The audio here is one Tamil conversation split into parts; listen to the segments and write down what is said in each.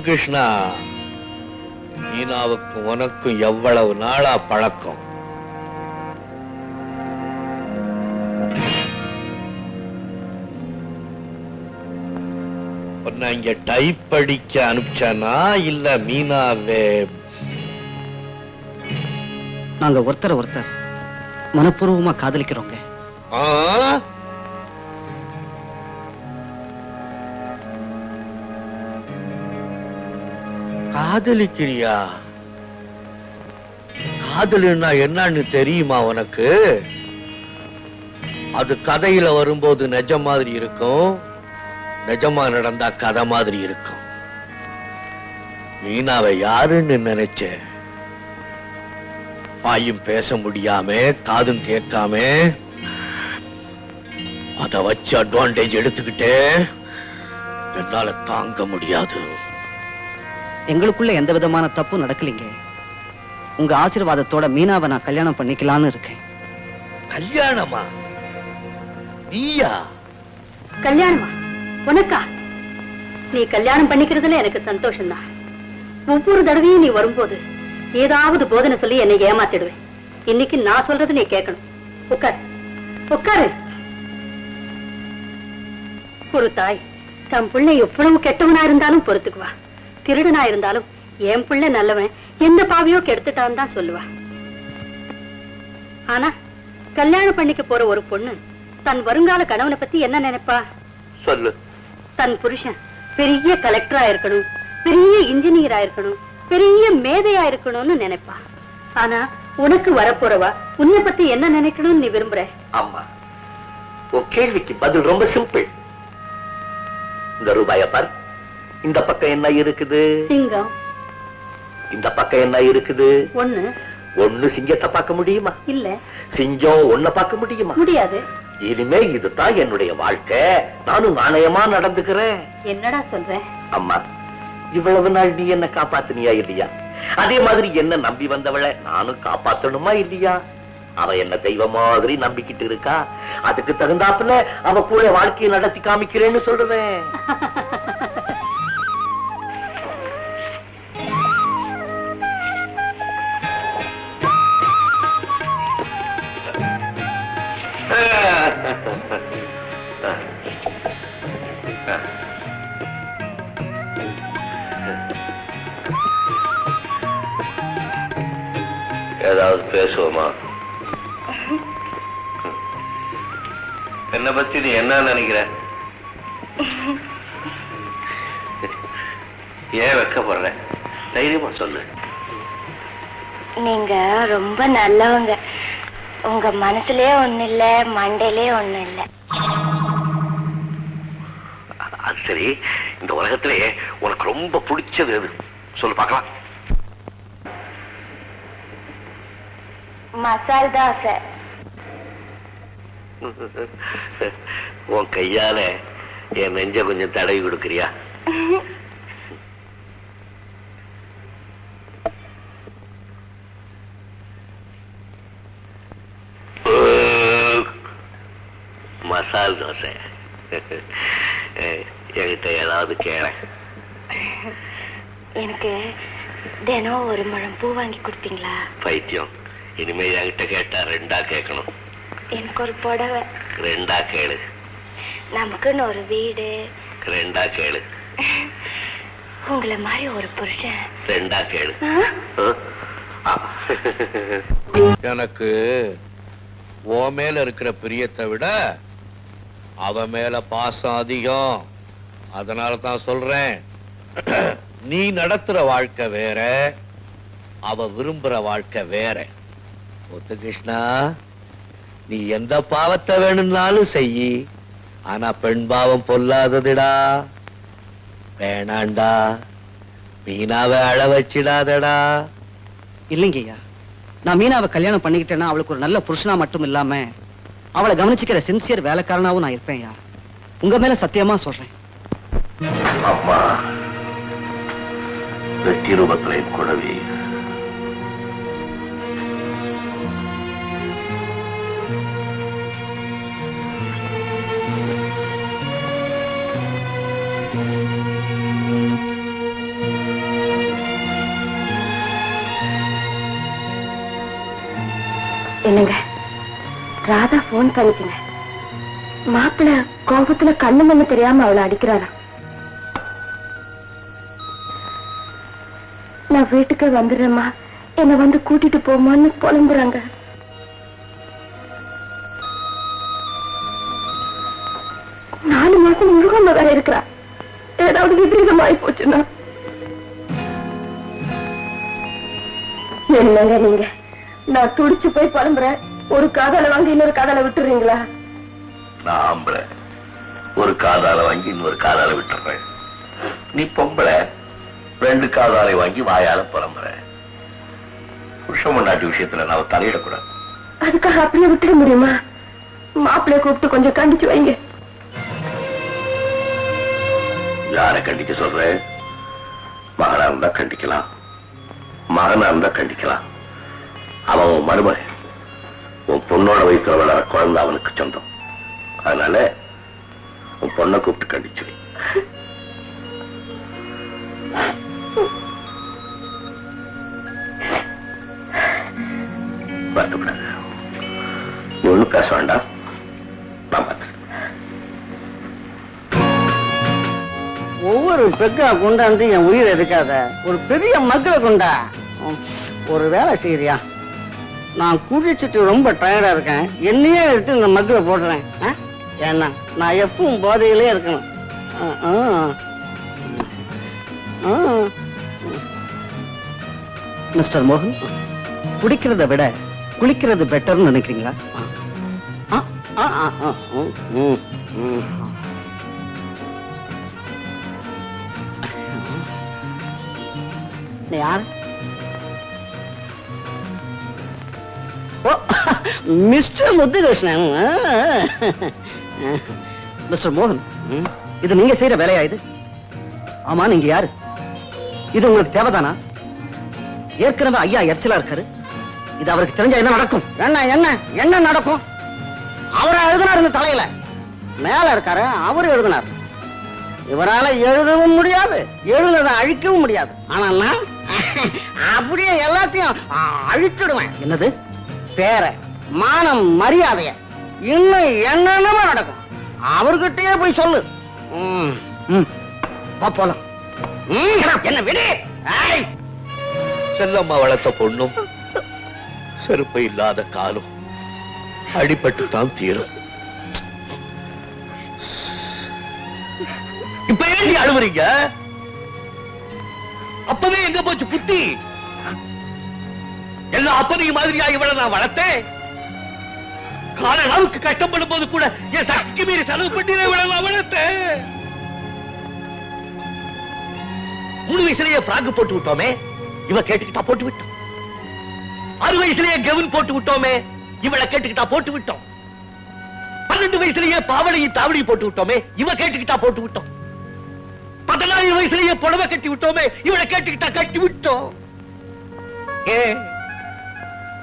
முத்துகிருஷ்ணா மீனாவுக்கும் உனக்கும் எவ்வளவு நாளா பழக்கம்? இங்க டைப் படிக்க அனுப்பிச்சானா இல்ல மீனாவே? நாங்க ஒருத்தர் ஒருத்தர் மனப்பூர்வமா காதலிக்கிறோங்க. காதலிக்கிறியா? காதலுன்னா என்னன்னு தெரியுமா உனக்கு? அது கதையில வரும்போது நிஜம் மாதிரி இருக்கும் நிஜமா நடந்தா கதை மாதிரி இருக்கும். மீனாவை யாருன்னு நினைச்ச? வாயும் பேச முடியாம காதும் கேட்காம அத வச்சு அட்வான்டேஜ் எடுத்துக்கிட்டே என்னால தாங்க முடியாது. எங்களுக்குள்ள எந்த விதமான தப்பும் நடக்கலைங்க. உங்க ஆசீர்வாதத்தோட மீனாவை நான் கல்யாணம் பண்ணிக்கலாம்னு இருக்கேன். கல்யாணமா? நீயா? கல்யாணமா? உனக்கா? நீ கல்யாணம் பண்ணிக்கிறதுல எனக்கு சந்தோஷம்தான். ஒவ்வொரு தடவையும் நீ வரும்போது ஏதாவது போதனை சொல்லி என்னை ஏமாத்திடுவேன். இன்னைக்கு நான் சொல்றது நீ கேட்கணும். உட்கார். உட்காரு. ஒரு தாய் தம் பிள்ளை எவ்வளவு கெட்டவனா இருந்தாலும் பொறுத்துக்குவா திருடனா இருந்தாலும் என் பிள்ளை நல்லவன் எந்த பாவியோ கெடுத்துட்டான்னு தான் சொல்லுவா. ஆனா கல்யாணம் பண்ணிக்க போற ஒரு பொண்ணு தன் வருங்கால கணவனை பத்தி என்ன நினைப்பா? சொல்லு. தன் புருஷன் பெரிய கலெக்டரா இருக்கணும் பெரிய இன்ஜினியரா இருக்கணும் பெரிய மேதையா இருக்கணும்னு நினைப்பா. ஆனா உனக்கு வரப்போறவா உன்னை பத்தி என்ன நினைக்கணும்னு நீ விரும்புற? அம்மா உன் கேள்விக்கு பதில் ரொம்ப சிம்பிள் இந்த ரூபாய பார். இந்த பக்கம் என்ன இருக்குது? சிங்கம். இந்த பக்கம் என்ன இருக்குது? ஒண்ணு. ஒண்ணு சிங்கத்தை பார்க்க முடியுமா? இல்ல. சிங்கம் ஒன்ன பார்க்க முடியுமா? முடியாது. இனிமே இதுதான் என்னுடைய வாழ்க்கை. நானும் நாணயமா நடந்துக்கிறேன். என்னடா சொல்ற? அம்மா இவ்வளவு நாள் நீ என்ன காப்பாத்தினியா இல்லையா? அதே மாதிரி என்ன நம்பி வந்தவளை நானும் காப்பாத்தணுமா இல்லையா? அவ என்ன தெய்வம் மாதிரி நம்பிக்கிட்டு இருக்கா. அதுக்கு தகுந்தாப்புல அவ கூட வாழ்க்கையை நடத்தி காமிக்கிறேன்னு சொல்றேன். என்ன நினைக்கிற? ஏன் வெக்கப்படுற தைரியமா சொல்லு. நீங்க ரொம்ப நல்லவங்க. உங்க மனசுலயே ஒண்ணு இல்ல மண்டையிலே ஒண்ணு இல்ல. அது சரி. இந்த உலகத்திலே உனக்கு ரொம்ப பிடிச்சது எது? சொல்லு பார்க்கலாம். மசால் தோசை. உன் கையால என் நெஞ்ச கொஞ்சம் தடவி கொடுக்குறியா? மசால் தோசை. என்கிட்ட ஏதாவது கேள. எனக்கு தினம் ஒரு முழம் பூ வாங்கி கொடுப்பீங்களா? பைத்தியம். இனிமே என்கிட்ட கேட்டா ரெண்டா கேட்கணும். எனக்கு ஒரு புடவை. ரெண்டா கேளு. நமக்குன்னு ஒரு வீடு. ரெண்டா கேளு. உங்களை மாதிரி ஒரு புருஷன். ரெண்டா கேளு? எனக்கு ஓ மேல இருக்கிற பிரியத்தை விட அவ மேல பாசம் அதிகம். அதனால தான் சொல்றேன். நீ நடத்துற வாழ்க்கை வேற அவ விரும்புற வாழ்க்கை வேற. முத்துகிருஷ்ணா நீ எந்த பாவத்தை வேணும்னாலும் செய் ஆனா பெண் பாவம் பொல்லாததுடா. வேணாண்டா. மீனாவை அழ வச்சிடாதடா. இல்லைங்கய்யா நான் மீனாவை கல்யாணம் பண்ணிக்கிட்டேன்னா அவளுக்கு ஒரு நல்ல புருஷனா மட்டும் இல்லாம அவளை கவனிச்சுக்கிற சின்சியர் வேலைக்காரனாவும் நான் இருப்பேன்யா உங்க மேல சத்தியமா சொல்றேன். அம்மா வெட்டி ரூபத்துல என் குழவி போன் பண்ணிச்சுங்க மாப்பிள்ள கோபத்துல கண்ணு மண்ணு தெரியாம அவளை அடிக்கிறாரா நான் வீட்டுக்கு வந்துடுறேம்மா. என்னை வந்து கூட்டிட்டு போமான்னு புலம்புறாங்க. நாலு மாசம் முழுகாம வேற இருக்கிறா. ஏதாவது விபரீதமாயி போச்சுன்னா. என்னங்க நீங்க? நான் துடிச்சு போய் புலம்புறேன். ஒரு காதால வாங்கி இன்னொரு காதால விட்டுறீங்களா? நான் ஆம்பளை. ஒரு காதால வாங்கி இன்னொரு காதால விட்டுறேன். நீ பொம்பளை. ரெண்டு காதாலை வாங்கி வாயால புலம்புற புருஷ முன்னாடி விஷயத்துல நான் தலையிடக்கூடாது. அதுக்காக அப்படியே விட்டுட முடியுமா? மாப்பிள்ளைய கூப்பிட்டு கொஞ்சம் கண்டிச்சு வைங்க. யார கண்டிக்க சொல்ற? மகனா இருந்தா கண்டிக்கலாம். மகனா இருந்தா கண்டிக்கலாம். அவன் மருமகன். உன் பொண்ணோட வயிற்றுல வளர குழந்தை அவனுக்கு சொந்தம். அதனால உன் பொண்ணை கூப்பிட்டு கண்டிச்சு வருத்தப்படாத. நீ ஒண்ணும் பேச வேண்டாம். நான் பார்த்துக்கிறேன் ஒவ்வொரு பெக்கா கொண்டாந்து என் உயிர் எதுக்காத ஒரு பெரிய மக்களை கொண்டா. உம், ஒரு வேலை செய்யறியா நான் குடிச்சிட்டு ரொம்ப டயர்டா இருக்கேன். என்னையே எடுத்து இந்த மக்களை போடுறேன்? ஏன்னா நான் எப்பவும் போதையிலே இருக்கணும். மிஸ்டர் மோகன் குடிக்கிறத விட குளிக்கிறது பெட்டர்னு நினைக்கிறீங்களா? யார்? மிஸ்டர் முத்துகிருஷ்ணன். மிஸ்டர் மோகன் இது நீங்க செய்யற வேலையா இது? ஆமா நீங்க யாரு? இது உங்களுக்கு தேவைதானா? ஏற்கனவே ஐயா எரிச்சலா இருக்காரு. இது அவருக்கு தெரிஞ்சா என்ன நடக்கும்? என்ன என்ன என்ன நடக்கும்? அவரை எழுதினார் இந்த தலையில. மேல இருக்காரு அவரு எழுதினார். இவரால எழுதவும் முடியாது எழுதுனதை அழிக்கவும் முடியாது. ஆனா அப்படியே எல்லாத்தையும் அழிச்சிடுவேன். என்னது? பேர. மானம் மரியாதைய. இன்னும் என்னென்னமோ நடக்கும். அவர்கிட்டயே போய் சொல்லு. ம், ம். வா போலாம். என்ன விடு. ஏய். செல்லம்மா வளர்த்த பொண்ணும் செருப்பு இல்லாத காலும் அடிபட்டு தான் தீரும். இப்ப ஏண்டி அழுவுறீங்க? அப்பவே எங்க போச்சு புத்தி? எல்லா அப்பனையும் மாதிரியா இவளை நான் வளர்த்தேன்? கால அளவுக்கு கஷ்டப்படும் போது கூட என் சக்திக்கு மீறி செலவு பண்ணிட விடலாம் நான் மூணு வயசுலயே பிராக்கு போட்டு விட்டோமே இவ கேட்டுக்கிட்டா போட்டு விட்டோம். ஆறு வயசுலயே கெவன் போட்டு விட்டோமே இவளை கேட்டுக்கிட்டா போட்டு விட்டோம். பன்னெண்டு வயசுலயே பாவடையும் தாவடி போட்டு விட்டோமே இவ கேட்டுக்கிட்டா போட்டு விட்டோம். பதினாறு வயசுலயே புடவை கட்டி விட்டோமே இவளை கேட்டுக்கிட்டா கட்டி விட்டோம். ஏன்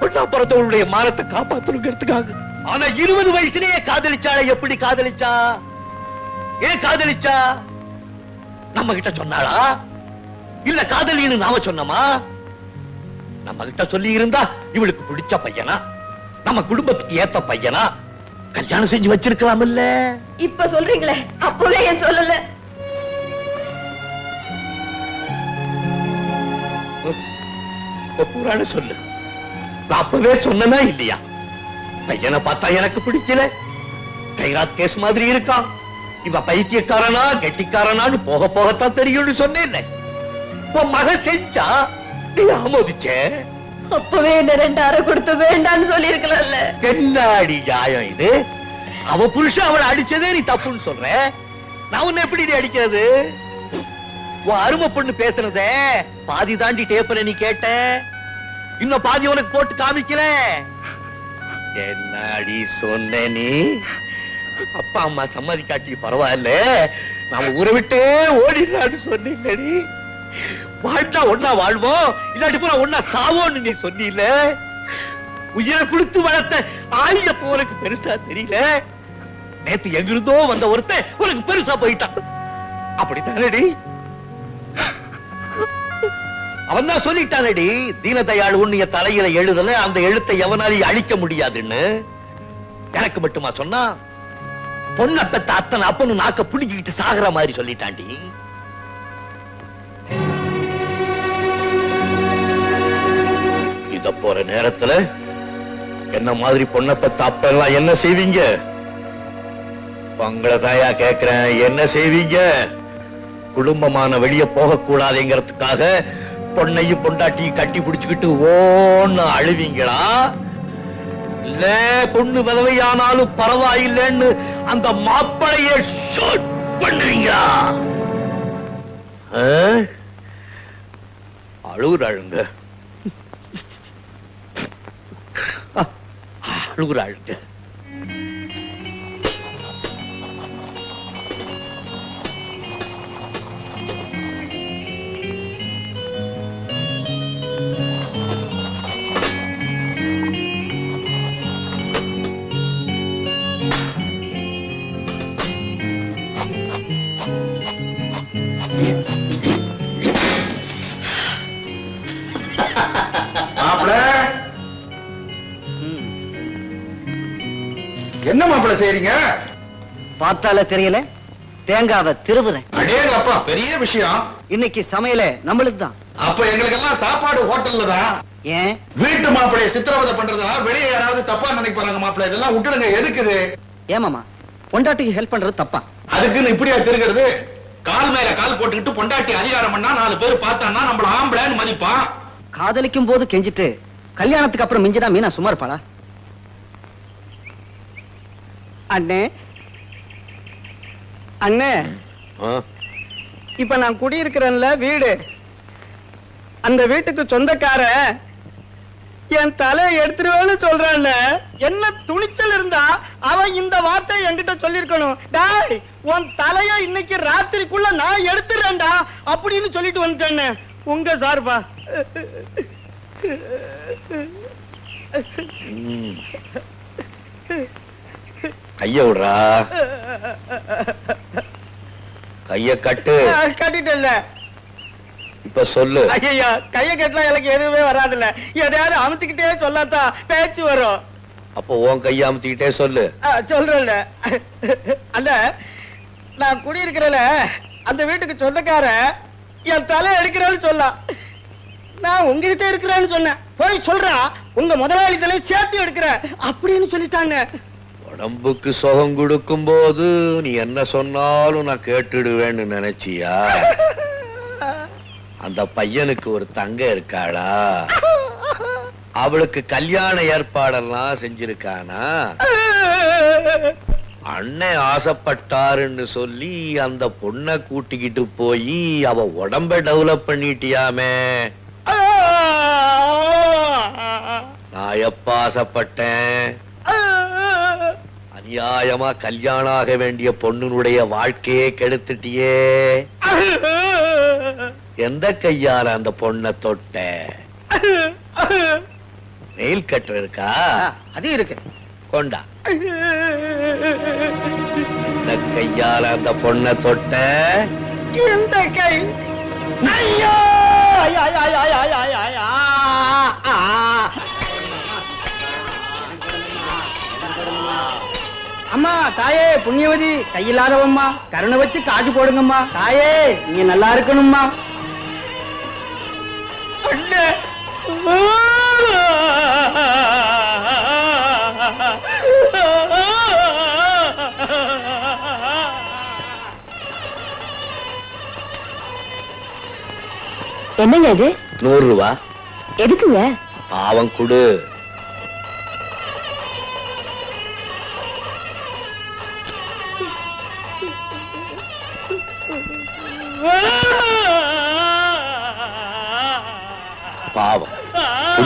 பொண்ணா பிறந்தவளுடைய மானத்தை காப்பாத்தணுங்கிறதுக்காக ஆனா இருபது வயசுலயே காதலிச்சாள எப்படி காதலிச்சா ஏன் காதலிச்சா நம்ம கிட்ட சொன்னாளா இல்ல காதலின்னு நாம சொன்னோமா நம்ம கிட்ட சொல்லி இருந்தா இவளுக்கு பிடிச்ச பையனா நம்ம குடும்பத்துக்கு ஏத்த பையனா கல்யாணம் செஞ்சு வச்சிருக்கலாம் இல்ல இப்ப சொல்றீங்களே அப்பவே ஏன் சொல்லல புராண சொல்லு அப்பவே சொன்னனா இல்லையா பையனை பார்த்தா எனக்கு பிடிக்கல. கைராத் கேஸ் மாதிரி இருக்கான் இவ பைத்தியக்காரனா கெட்டிக்காரனான்னு போக போகத்தான் தெரியும்னு சொன்னேன். உன் மக செஞ்சா நீ ஆமோதிச்ச? அப்பவே என்ன ரெண்டு அரை கொடுத்து வேண்டான்னு சொல்லி இருக்கலாம்ல என்னடி நியாயம் இது? அவ புருஷன் அவளை அடிச்சதே நீ தப்புன்னு சொல்ற? நான் உன்னை எப்படி நீ அடிக்கிறது? உன் அருமை பொண்ணு பேசுனதே பாதி தாண்டி டேப்பல நீ கேட்ட. இன்னும் பாதி உனக்கு போட்டு காமிக்கல. என்னடி சொன்ன நீ? அப்பா அம்மா சம்மதிக்காட்டி பரவாயில்ல. நாம ஊரை விட்டு ஓடிடலான்னு சொன்னீங்கடி வாழ்ந்தா ஒன்னா வாழ்வோம் இல்லாட்டி போனா ஒன்னா சாவோன்னு நீ சொன்னீல. உயிரை கொடுத்து வளர்த்த ஆயுத உனக்கு பெருசா தெரியல. நேத்து எங்கிருந்தோ வந்த ஒருத்தன் உனக்கு பெருசா போயிட்டான். அப்படித்தானடி அவன் தான் சொல்லிட்டானடி தீனதயாள் உன்னைய தலையில எழுதல அந்த எழுத்தை எவனாலையும் அழிக்க முடியாதுன்னு. எனக்கு மட்டுமா சொன்னா பொண்ணை பெத்த அத்தனை அப்பனு நாக்க புடிக்கிட்டு சாகுற மாதிரி சொல்லிட்டாண்டி. இத போற நேரத்துல என்ன மாதிரி பொண்ணை பெத்த அப்ப எல்லாம் என்ன செய்வீங்க? உங்களை தாயா கேக்குறேன் என்ன செய்வீங்க? குடும்பமான வெளியே போக கூடாதுங்கிறதுக்காக பொண்ணையும் பொண்டாட்டியும் கட்டி பிடிச்சுக்கிட்டு ஓன்னு அழுவீங்களா? இல்ல பொண்ணு விதவையானாலும் பரவாயில்லைன்னு அந்த மாப்பிளைய ஷூட் பண்றீங்களா அழுகுறாளுங்க. அழுகுறாளுங்க. செய்றீங்க? பார்த்தால தெரியல. தேங்காவை திருவுறேன். அடேங்க அப்பா பெரிய விஷயம். இன்னைக்கு சமையல நம்மளுக்கு தான். அப்ப எங்களுக்கெல்லாம் சாப்பாடு ஹோட்டல்ல தான். ஏன்? வீட்டு மாப்பிளைய சித்திரவதை பண்றதா? வெளியே யாராவது தப்பா நினைப்பாங்க மாப்பிள இதெல்லாம் விட்டுடுங்க எதுக்குது ஏமாமா பொண்டாட்டிக்கு ஹெல்ப் பண்றது தப்பா? அதுக்குன்னு இப்படியா திருகிறது? கால் மேல கால் போட்டுக்கிட்டு பொண்டாட்டி அதிகாரம் பண்ணா நாலு பேர் பார்த்தான்னா நம்மள ஆம்பளைன்னு மதிப்பான். காதலிக்கும் போது கெஞ்சிட்டு கல்யாணத்துக்கு அப்புறம் மிஞ்சினா மீனா சும்மா இருப்பாளா? அண்ணே. அண்ணே? இப்ப நான் குடியிருக்கிறேன்ல வீடு. அந்த வீட்டுக்கு சொந்தக்கார என் தலையை எடுத்துருவேன்னு சொல்றான். என்ன துணிச்சல் இருந்தா அவன் இந்த வார்த்தை என்கிட்ட சொல்லிருக்கணும் டாய் உன் தலைய இன்னைக்கு ராத்திரிக்குள்ள நான் எடுத்துறேன்டா அப்படின்னு சொல்லிட்டு வந்துட்டேன்னு உங்க சார்பா? ம். கைய விடுறா. கைய கட்டு. கட்டிட்டல இப்ப சொல்லு. ஐயா கைய கட்டினா எனக்கு எதுவுமே வராதுல்ல. எதையாவது அமுத்திக்கிட்டே சொல்லாத்தா பேச்சு வரும். அப்போ உன் கைய அமுத்திக்கிட்டே சொல்லு. சொல்றேன்ல. அல்ல நான் குடியிருக்கிறேன்ல. அந்த வீட்டுக்கு சொந்தக்கார என் தலை எடுக்கிறேன்னு சொல்லலாம் நான் உங்ககிட்ட இருக்கிறேன்னு சொன்னேன். போய் சொல்றா உங்க முதலாளி தலை சேர்த்து எடுக்கிறேன். அப்படின்னு சொல்லிட்டாங்க. உடம்புக்கு சுகம் கொடுக்கும் போது நீ என்ன சொன்னாலும் நான் கேட்டுடுவேன்னு நினைச்சியா? அந்த பையனுக்கு ஒரு தங்க இருக்காளா? அவளுக்கு கல்யாண ஏற்பாடெல்லாம் செஞ்சிருக்கானா? அண்ணன் ஆசைப்பட்டாருன்னு சொல்லி அந்த பொண்ணை கூட்டிக்கிட்டு போய் அவ உடம்ப டெவலப் பண்ணிட்டியாமே. நான் எப்ப ஆசைப்பட்டேன்? அநியாயமா கல்யாணம் ஆக வேண்டிய பொண்ணுனுடைய வாழ்க்கையே கெடுத்துட்டியே. எந்த கையால அந்த பொண்ணை தொட்ட? நெயில் கட்டுற இருக்கா? அது இருக்கு. கொண்டா. எந்த கையால அந்த பொண்ணை தொட்ட? இந்த கை? ஐயோ! அம்மா தாயே புண்ணியவதி கையில்லாதவம்மா. கருணை வச்சு காசு போடுங்கம்மா. தாயே நீங்க நல்லா இருக்கணும்மா. அண்ணே. என்னங்க இது? நூறு ரூபா. எதுக்குங்க? பாவம் கொடு.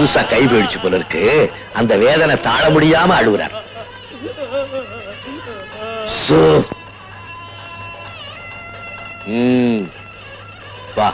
புதுசா கை போயிடுச்சு போல இருக்கு. அந்த வேதனை தாழ முடியாம அழுகுறார். சோ. Thank வா.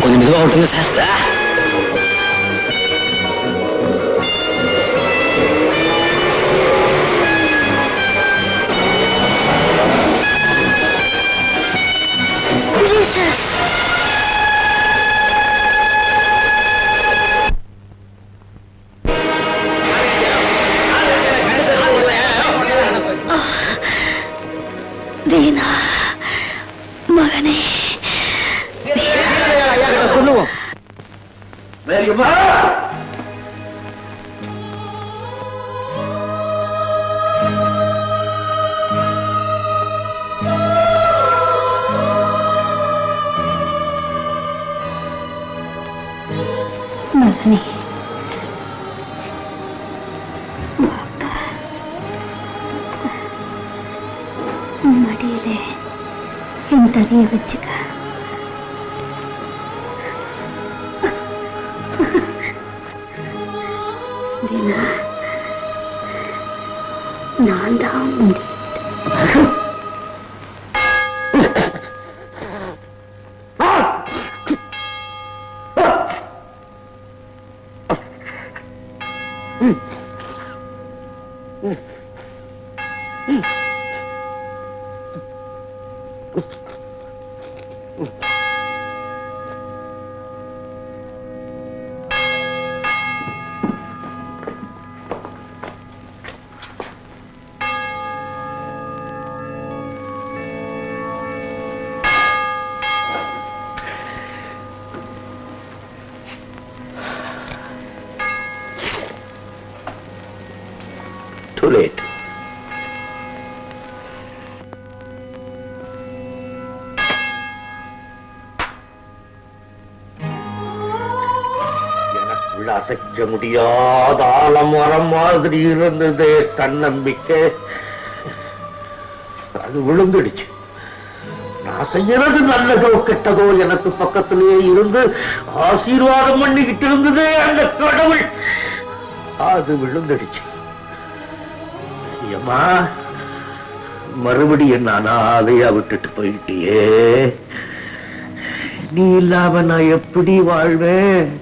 கொஞ்சம் மெதுவாக ஓட்டுங்க சார். வீணா. மகனே. சொல்லுவோம். बच्चे का அசைக்க முடியாத ஆலமரம் மாதிரி இருந்தது. தன்னம்பிக்கை. அது விழுந்துடுச்சு. நான் செய்யறது நல்லதோ கெட்டதோ எனக்கு பக்கத்திலேயே இருந்து ஆசீர்வாதம் பண்ணிக்கிட்டு இருந்தது அந்த கடவுள். அது விழுந்துடுச்சு. ஐயம்மா மறுபடியும் நான் அதையா விட்டுட்டு போயிட்டியே. நீ இல்லாம நான் எப்படி வாழ்வேன்?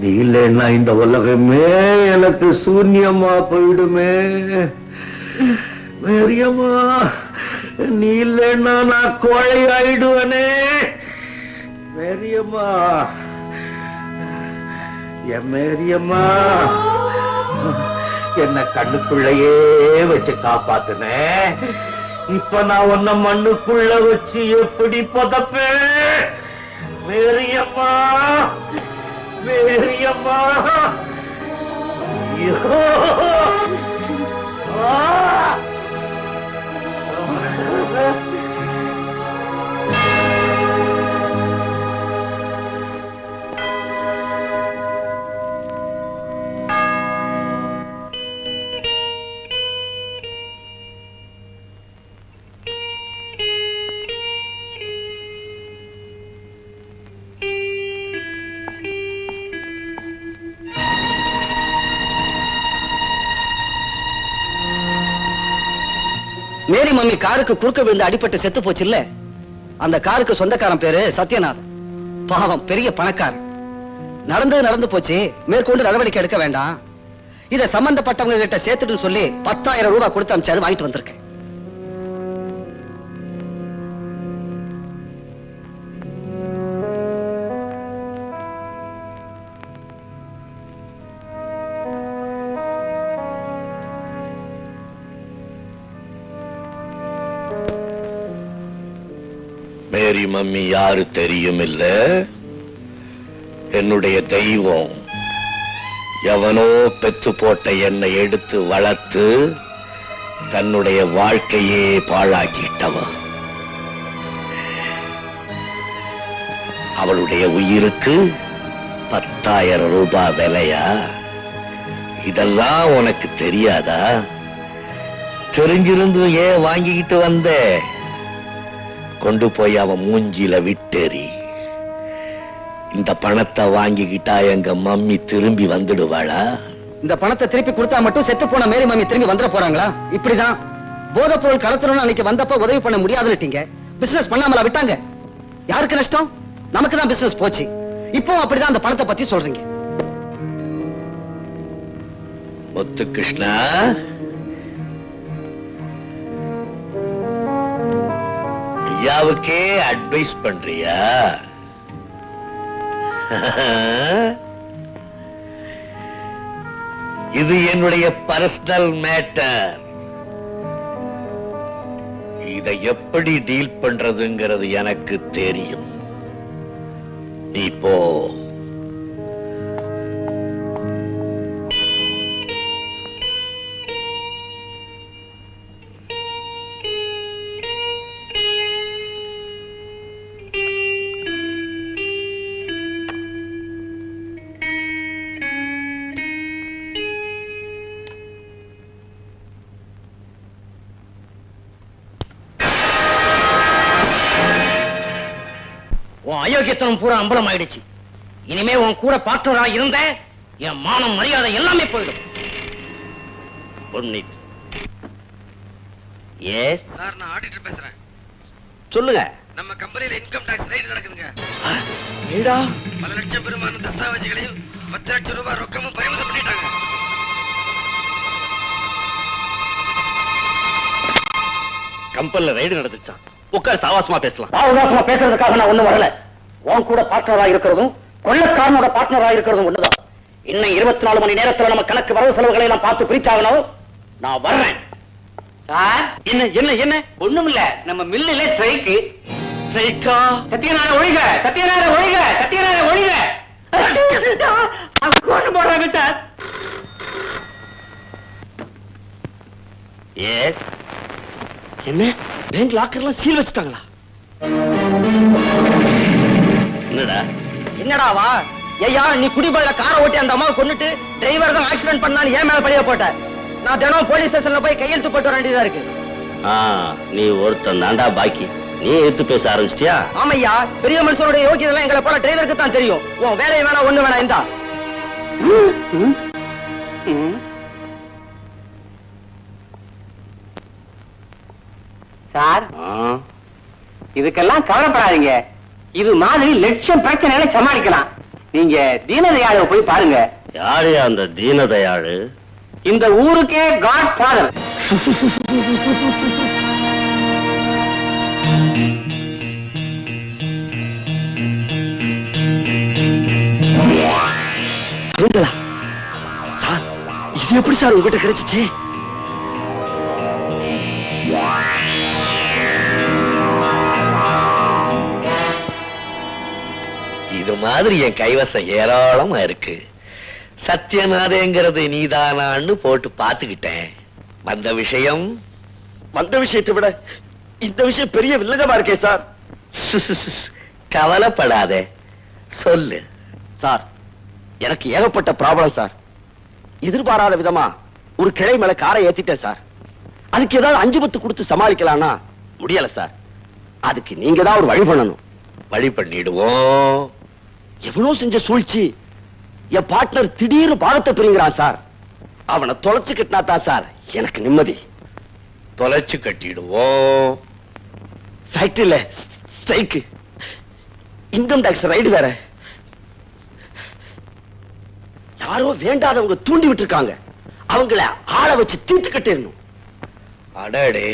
நீ இல்லைன்னா இந்த உலகமே எனக்கு சூன்யமா போயிடுமே. மேரியம்மா நீ இல்லைன்னா நான் கோழை ஆயிடுவனே. மேரியம்மா என் மேரியம்மா என்ன கண்ணுக்குள்ளையே வச்சு காப்பாத்துனே. இப்ப நான் உன்ன மண்ணுக்குள்ள வச்சு எப்படி பதப்பேன்? மேரியம்மா மேரியம்மா ஐயோ மேரி மம்மி காருக்கு குறுக்க விழுந்து அடிபட்டு செத்து போச்சு இல்ல அந்த காருக்கு சொந்தக்காரன் பேரு சத்யநாத் பாவம் பெரிய பணக்கார் நடந்தது நடந்து போச்சு. மேற்கொண்டு நடவடிக்கை எடுக்க வேண்டாம். இத சம்பந்தப்பட்டவங்க கிட்ட சேர்த்துட்டு சொல்லி பத்தாயிரம் ரூபாய் கொடுத்து அமைச்சாரு வாங்கிட்டு வந்திருக்கேன். Mary mummy? யாரு தெரியும் இல்ல? என்னுடைய தெய்வம் எவனோ பெத்து போட்ட என்னை எடுத்து வளர்த்து தன்னுடைய வாழ்க்கையே பாழாக்கிட்டவன். அவளுடைய உயிருக்கு பத்தாயிரம் ரூபாய் விலையா? இதெல்லாம் உனக்கு தெரியாதா? தெரிஞ்சிருந்து ஏன் வாங்கிக்கிட்டு வந்தேன் கொண்டு போய் அவன் மூஞ்சில விட்டேறி. இந்த பணத்தை வாங்கிக்கிட்டா எங்க மம்மி திரும்பி வந்துடுவாளா? இந்த பணத்தை திருப்பி கொடுத்தா மட்டும் செத்து போன மேரி மாமி திரும்பி வந்துட போறாங்களா? இப்படிதான். போதைப் பொருள் கடத்தணும்னு அன்னைக்கு வந்தப்ப உதவி பண்ண முடியாதுன்னுட்டீங்க. பிசினஸ் பண்ணாமலா விட்டாங்க? யாருக்கு நஷ்டம்? நமக்கு தான் பிசினஸ் போச்சு. இப்போ அப்படிதான் அந்த பணத்தை பத்தி சொல்றீங்க. முத்து ஐயாவுக்கே அட்வைஸ் பண்றியா? இது என்னுடைய பர்சனல் மேட்டர் இதை எப்படி டீல் பண்றதுங்கிறது எனக்கு தெரியும். நீ போ. அயோக்கியத்தனம் பூரா அம்பலம் ஆயிடுச்சு இனிமே உன் கூட பார்ட்னரா இருந்த என் மானம் மரியாதை எல்லாமே போயிடும். பொன்னி எஸ் சார் நான் ஆடிட்டர் பேசுறேன். சொல்லுங்க. நம்ம கம்பெனில இன்கம் டாக்ஸ் ரைடு நடக்குதுங்க. பல லட்சம் பெருமான தஸ்தாவேஜுகளையும் பத்து லட்சம் ரூபாய் ரொக்கமும் பறிமுதல் பண்ணிட்டாங்க. கம்பெனில ரைடு நடந்துச்சான் உட்கார் சாவாசமா பேசலாம். பாவகாசமா பேசுறதுக்காக நான் ஒண்ணும் வரல. உன் கூட பார்ட்னரா இருக்கிறதும் கொள்ளக்காரனோட பார்ட்னரா இருக்கிறதும் ஒண்ணுதான். இன்னும் இருபத்தி நாலு மணி நேரத்துல நம்ம கணக்கு வரவு செலவுகளை எல்லாம் பார்த்து பிரிச்சாகணும். நான் வர்றேன். சார்? என்ன என்ன என்ன? ஒண்ணும் இல்ல நம்ம மில்லுல ஸ்ட்ரைக்கு ஸ்ட்ரைக்கா சத்யநாராயண ஒழிக சத்யநாராயண ஒழிக சத்யநாராயண ஒழிக. கோட்டு போடுறாங்க சார். எஸ் என்ன? பேங்க் லாக்கர்லாம் சீல் வச்சுட்டாங்களா? என்னடா? என்னடாவா ஐயா நீ குடிபோயில காரை ஓட்டி அந்த அம்மாவை கொன்னுட்டு டிரைவர் தான் ஆக்சிடென்ட் பண்ணான்னு ஏன் மேல பழிய போட்ட? நான் தினம் போலீஸ் ஸ்டேஷன்ல போய் கையெழுத்து போட்டு வர வேண்டியதா இருக்கு. ஆ நீ ஒருத்தன் தாண்டா பாக்கி. நீ எடுத்து பேச ஆரம்பிச்சிட்டியா? ஆமையா பெரிய மனுஷனுடைய யோகியதெல்லாம் எங்களை போல டிரைவருக்கு தான் தெரியும். உன் வேலையை வேணா ஒண்ணு வேணா இந்தா. சார் இதுக்கெல்லாம் கவலைப்படாதீங்க. இது மாதிரி லட்சம் பிரச்சனைகளை சமாளிக்கலாம். நீங்க தீனதயாள போய் பாருங்க. யாரு அந்த தீனதயாளு? இந்த ஊருக்கே காட் ஃபாதர் இது எப்படி சார் உங்ககிட்ட கிடைச்சிச்சு? இது மாதிரி என் கைவசம் ஏராளமா இருக்கு. சத்யநாதேங்கிறது நீதானான்னு போட்டு பாத்துக்கிட்டேன் வந்த விஷயம்? வந்த விஷயத்தை விட இந்த விஷயம் பெரிய வில்லகமா இருக்கே சார். கவலைப்படாதே. சொல்லு. சார் எனக்கு ஏகப்பட்ட ப்ராப்ளம் சார். எதிர்பாராத விதமா ஒரு கிளை மேல காரை ஏத்திட்டேன் சார். அதுக்கு ஏதாவது அஞ்சு பத்து கொடுத்து சமாளிக்கலாம்னா முடியல சார். அதுக்கு நீங்க தான் ஒரு வழி பண்ணணும். வழி பண்ணிடுவோம். எவனோ செஞ்ச சூழ்ச்சி. என் பார்ட்னர் திடீர்னு பாகத்தை பிரிங்கிறான் சார் அவனை தொலைச்சு கட்டினா தான் சார் எனக்கு நிம்மதி. தொலைச்சு கட்டிடுவோம் ஃபேக்டரியில ஸ்ட்ரைக்கு இன்கம் டாக்ஸ் ரைடு வேற. யாரோ வேண்டாதவங்க தூண்டி விட்டுருக்காங்க. அவங்கள ஆளை வச்சு தீர்த்து கட்டிடணும். அடடே.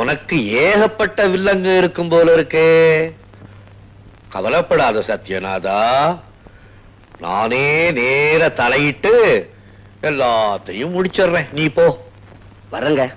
உனக்கு ஏகப்பட்ட வில்லங்க இருக்கும் போல இருக்கே. கவலைப்படாத சத்யநாதா. நானே நேர தலையிட்டு எல்லாத்தையும் முடிச்சிடுறேன். நீ போ. வரங்க.